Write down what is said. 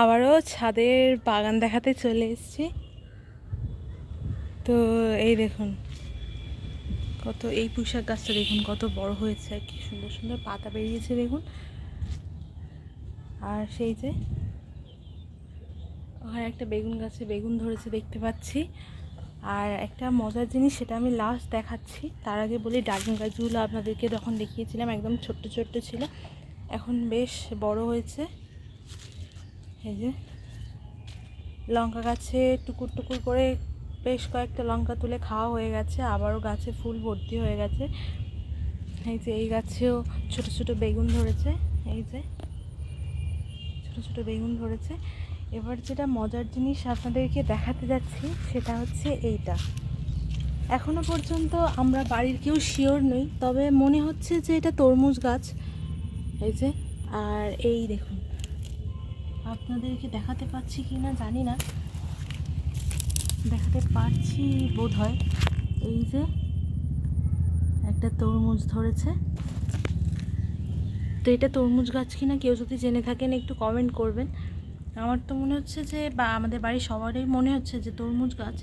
আবারও ছাদের বাগান দেখাতে চলে এসেছি। তো এই দেখুন, কত এই পুঁইশাক গাছটা দেখুন, কত বড় হয়েছে, কি সুন্দর সুন্দর পাতা বেরিয়েছে দেখুন। আর সেই যে, ওখানে একটা বেগুন গাছে বেগুন ধরেছে দেখতে পাচ্ছি। আর একটা মজার জিনিস, সেটা আমি লাস্ট দেখাচ্ছি। তার আগে বলি ড্রাগন গাছগুলো আপনাদেরকে তখন দেখিয়েছিলাম, একদম ছোট্ট ছোট্ট ছিল। এখন বেশ বড় হয়েছে। এই যে, লঙ্কা গাছে টুকুর টুকুর করে বেশ কয়েকটা লঙ্কা তুলে খাওয়া হয়ে গেছে, আবারও গাছে ফুল ভর্তি হয়ে গেছে। এই যে, এই গাছেও ছোট ছোট বেগুন ধরেছে, এই যে, ছোট ছোট বেগুন ধরেছে। এবার যেটা মজার জিনিস আপনাদেরকে দেখাতে যাচ্ছি, সেটা হচ্ছে এইটা। এখনও পর্যন্ত আমরা বাড়ির কেউ শিওর নই, তবে মনে হচ্ছে যে এটা তরমুজ গাছ। এই যে, আর এই দেখুন আপনাদেরকে দেখাতে পাচ্ছি কি না জানি না। দেখাতে পারছি বোধ হয় এই যে একটা তরমুজ ধরেছে। তো এটা তরমুজ গাছ কিনা কেউ যদি জেনে থাকেন একটু কমেন্ট করবেন। আমার তো মনে হচ্ছে যে বা আমাদের বাড়ির সবারই মনে হচ্ছে যে তরমুজ গাছ